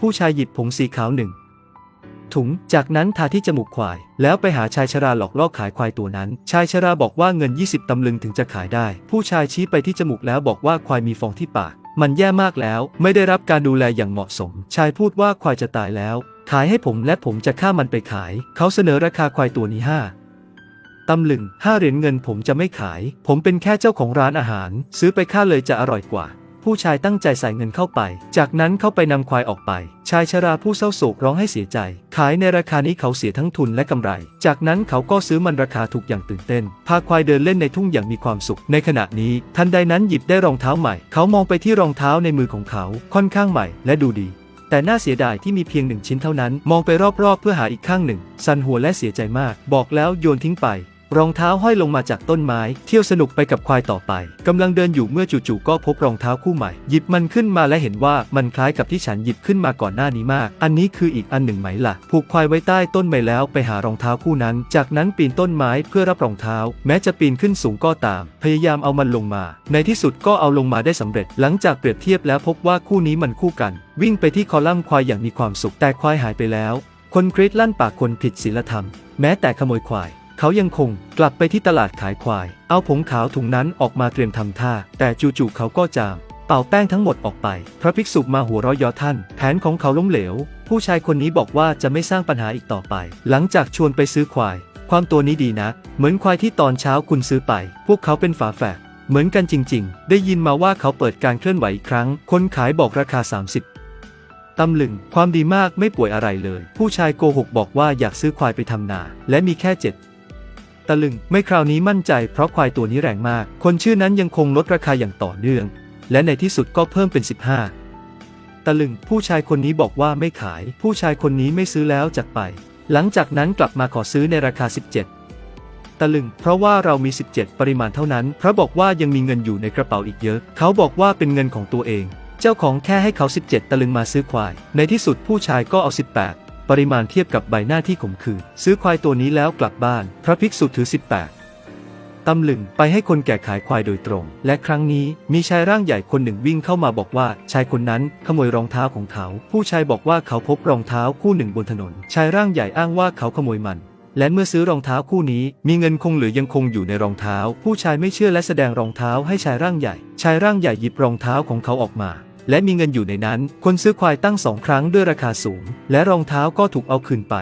ผู้ชายหยิบผงสีขาวหนึ่งถุง จากนั้นทาที่จมูกควาย แล้วไปหาชายชราหลอกล่อขายควายตัวนั้น ชายชราบอกว่าเงิน 20 ตำลึงถึงจะขายได้ ผู้ชายชี้ไปที่จมูกแล้วบอกว่าควายมีฟองที่ปาก มันแย่มากแล้ว ไม่ได้รับการดูแลอย่างเหมาะสม ชายพูดว่าควายจะตายแล้ว ขายให้ผมและผมจะฆ่ามันไปขาย เขาเสนอราคาควายตัวนี้ห้าตำลึงห้าเหรียญเงินผมจะไม่ขาย ผมเป็นแค่เจ้าของร้านอาหาร ซื้อไปฆ่าเลยจะอร่อยกว่า ผู้ชายตั้งใจใส่เงินเข้าไป จากนั้นเขาไปนำควายออกไป ชายชราผู้เศร้าโศกร้องให้เสียใจ ขายในราคานี้เขาเสียทั้งทุนและกำไร จากนั้นเขาก็ซื้อมันราคาถูกอย่างตื่นเต้น พาควายเดินเล่นในทุ่งอย่างมีความสุข ในขณะนี้ ทันใดนั้นหยิบได้รองเท้าใหม่ เขามองไปที่รองเท้าในมือของเขา ค่อนข้างใหม่ และดูดีแต่น่าเสียดายที่มีเพียงหนึ่งชิ้นเท่านั้น มองไปรอบๆ เพื่อหาอีกข้างหนึ่ง สันหัวและเสียใจมาก บอกแล้วโยนทิ้งไป รองเท้าห้อยลงมาจากต้นไม้ เที่ยวสนุกไปกับควายต่อไป กำลังเดินอยู่เมื่อจู่ๆก็พบรองเท้าคู่ใหม่ หยิบมันขึ้นมาและเห็นว่ามันคล้ายกับที่ฉันหยิบขึ้นมาก่อนหน้านี้มาก อันนี้คืออีกอันหนึ่งไหมล่ะ ผูกควายไว้ใต้ต้นไม้แล้วไปหารองเท้าคู่นั้น จากนั้นปีนต้นไม้เพื่อรับรองเท้า แม้จะปีนขึ้นสูงก็ตาม พยายามเอามันลงมา ในที่สุดก็เอาลงมาได้สำเร็จ หลังจากเปรียบเทียบแล้วพบว่าคู่นี้มันคู่กัน วิ่งไปที่คอลัมน์ควายอย่างมีความสุขแต่ควายหายไปแล้ว คนกรีดลั่นปากคนผิดศีลธรรม แม้แต่ขโมยควาย เขายังคงกลับไปที่ตลาดขายควาย เอาผงขาวถุงนั้นออกมาเตรียมทำท่า แต่จู่ๆเขาก็จาม เป่าแป้งทั้งหมดออกไป พระภิกษุมาหัวเราะเยอท่าน แผนของเขาล้มเหลว ผู้ชายคนนี้บอกว่าจะไม่สร้างปัญหาอีกต่อไป หลังจากชวนไปซื้อควาย ความตัวนี้ดีนะ เหมือนควายที่ตอนเช้าคุณซื้อไป พวกเขาเป็นฝาแฝดเหมือนกันจริง ๆ ได้ยินมาว่าเขาเปิดการเคลื่อนไหวอีกครั้ง คนขายบอกราคา 30ตำลึง ความดีมากไม่ป่วยอะไรเลย ผู้ชายโกหกบอกว่าอยากซื้อควายไปทำนา และมีแค่เจ็ด ตะลึง ไม่คราวนี้มั่นใจเพราะควายตัวนี้แรงมาก คนชื่อนั้นยังคงลดราคาอย่างต่อเนื่อง และในที่สุดก็เพิ่มเป็น 15 ตะลึง ผู้ชายคนนี้บอกว่าไม่ขาย ผู้ชายคนนี้ไม่ซื้อแล้วจากไป หลังจากนั้นกลับมาขอซื้อในราคา 17 ตะลึง เพราะว่าเรามี 17 ปริมาณเท่านั้น พระบอกว่ายังมีเงินอยู่ในกระเป๋าอีกเยอะ เขาบอกว่าเป็นเงินของตัวเอง เจ้าของแค่ให้เขา 17 ตะลึงมาซื้อควาย ในที่สุดผู้ชายก็เอา 18 ปริมาณเทียบกับใบหน้าที่ขมขื่นซื้อควายตัวนี้แล้วกลับบ้าน พระภิกษุถือ 18ตำลึงไปให้คนแก่ขายควายโดยตรง และครั้งนี้มีชายร่างใหญ่คนหนึ่งวิ่งเข้ามาบอกว่า ชายคนนั้นขโมยรองเท้าของเขา ผู้ชายบอกว่าเขาพบรองเท้าคู่หนึ่งบนถนน ชายร่างใหญ่อ้างว่าเขาขโมยมันและเมื่อซื้อรองเท้าคู่นี้ มีเงินคงเหลือยังคงอยู่ในรองเท้า ผู้ชายไม่เชื่อและแสดงรองเท้าให้ชายร่างใหญ่ ชายร่างใหญ่หยิบรองเท้าของเขาออกมา และมีเงินอยู่ในนั้น คนซื้อควายตั้งสองครั้งด้วยราคาสูง และรองเท้าก็ถูกเอาคืนไป